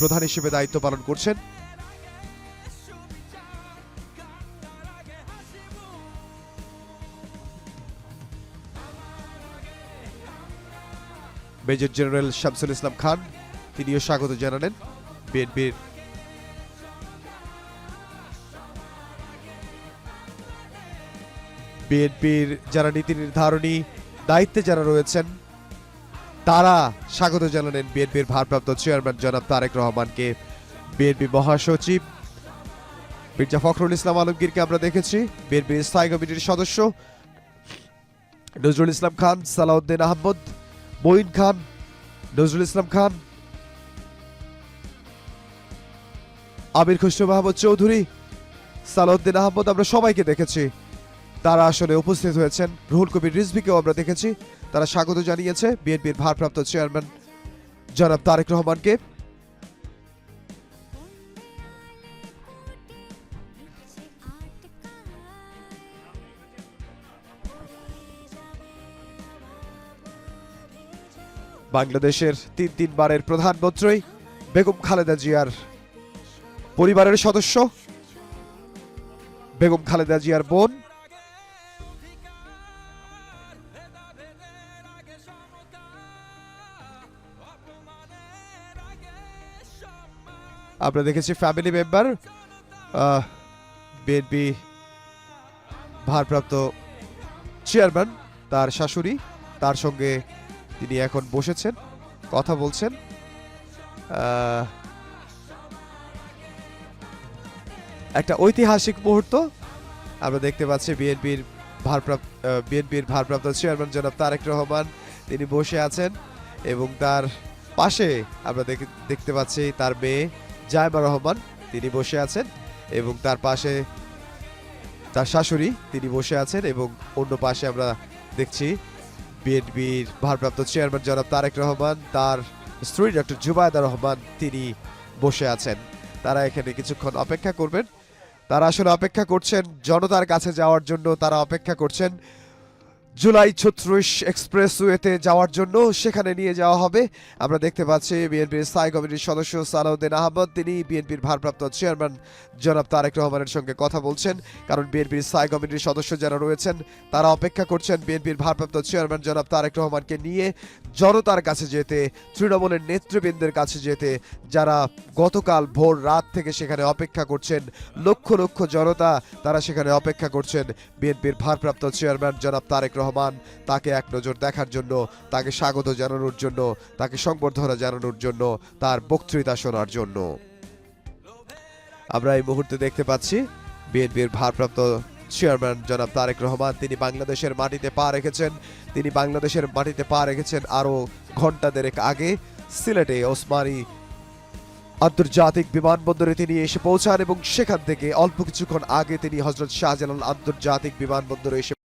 প্রধান হিসেবে দায়িত্ব পালন করছেন। মেজর জেনারেল শামসুল ইসলাম খান, তিনিও স্বাগত জানালেন বিএনপির। বিএনপির যারা নীতি নির্ধারণী, দায়িত্বে যারা রয়েছেন তারা স্বাগত জানালেন বিএনপির ভারপ্রাপ্ত চেয়ারম্যান জনাব তারেক রহমানকে। বিএনপি মহাসচিব মির্জা ফখরুল ইসলাম আলমগীরকে আমরা দেখেছি। বিএনপির স্থায়ী কমিটির সদস্য নজরুল ইসলাম খান, সালাউদ্দিন আহমদ, মঈন খান, নজরুল ইসলাম খান, আমির খুশরু মাহমুদ চৌধুরী, সালাউদ্দিন আহমদ আমরা সবাইকে দেখেছি। তারা আসলে উপস্থিত হয়েছেন। রুহুল কবির রিজভিকেও আমরা দেখেছি। তারা স্বাগত জানিয়েছে বিএনপির ভারপ্রাপ্ত চেয়ারম্যান জনাব তারেক রহমানকে। বাংলাদেশের তিন তিনবারের প্রধানমন্ত্রী বেগম খালেদা জিয়ার পরিবারের সদস্য, বেগম খালেদা জিয়ার বোন আমরা দেখেছি ফ্যামিলি মেম্বার বিএনপি ভারপ্রাপ্ত চেয়ারম্যান তার শাশুড়ি, তার সঙ্গে তিনি এখন বসেছেন, কথা বলছেন। একটা ঐতিহাসিক মুহূর্ত আমরা দেখতে পাচ্ছি বিএনপির ভারপ্রাপ্ত বিএনপির ভারপ্রাপ্ত চেয়ারম্যান জনাব তারেক রহমান। তিনি বসে আছেন এবং তার পাশে আমরা দেখ- দেখতে পাচ্ছি তার মেয়ে জায়মা রহমান, তিনি বসে আছেন এবং তার পাশে তার শাশুড়ি, তিনি বসে আছেন এবং অন্য পাশে আমরা দেখছি বিএনপির ভারপ্রাপ্ত চেয়ারম্যান জনাব তারেক রহমান, তার স্ত্রী ডক্টর জুবায়দা রহমান, তিনি বসে আছেন। তারা এখানে কিছুক্ষণ অপেক্ষা করবেন। তারা আসলে অপেক্ষা করছেন জনতার কাছে যাওয়ার জন্য, তারা অপেক্ষা করছেন জুলাই ছত্রিশ এক্সপ্রেসওয়েতে যাওয়ার জন্য সেখানে নিয়ে যাওয়া হবে। আমরা দেখতে পাচ্ছি বিএনপির স্থায়ী কমিটির সদস্য সালাউদ্দিন আহমদ। তিনি বিএনপির ভারপ্রাপ্ত চেয়ারম্যান জনাব তারেক রহমানের সঙ্গে কথা বলছেন। কারণ বিএনপির স্থায়ী কমিটির সদস্য যারা রয়েছেন, তারা অপেক্ষা করছেন বিএনপির ভারপ্রাপ্ত চেয়ারম্যান জনাব তারেক রহমানকে নিয়ে জনতার কাছে যেতে, তৃণমূলের নেতৃবৃন্দের কাছে যেতে। যারা গতকাল ভোর রাত থেকে সেখানে অপেক্ষা করছেন, লক্ষ লক্ষ জনতা তারা সেখানে অপেক্ষা করছেন বিএনপির ভারপ্রাপ্ত চেয়ারম্যান জনাব তারেক রহমান তাকে এক নজর দেখার জন্য, তাকে স্বাগত জানানোর জন্য, তাকে সংবর্ধনা জানানোর জন্য, তার বক্তৃতা শোনার জন্য। আমরা এই মুহূর্তে দেখতে পাচ্ছি বিএনপির ভারপ্রাপ্ত চেয়ারম্যান জনাব তারেক রহমান, তিনি বাংলাদেশের মাটিতে পা রেখেছেন, তিনি বাংলাদেশের মাটিতে পা রেখেছেন আরও ঘণ্টা দেড়েক আগে। সিলেটে ওসমানী আন্তর্জাতিক বিমানবন্দরে তিনি এসে পৌঁছান এবং সেখান থেকে অল্প কিছুক্ষণ আগে তিনি হজরত শাহজালাল আন্তর্জাতিক বিমানবন্দরে এসে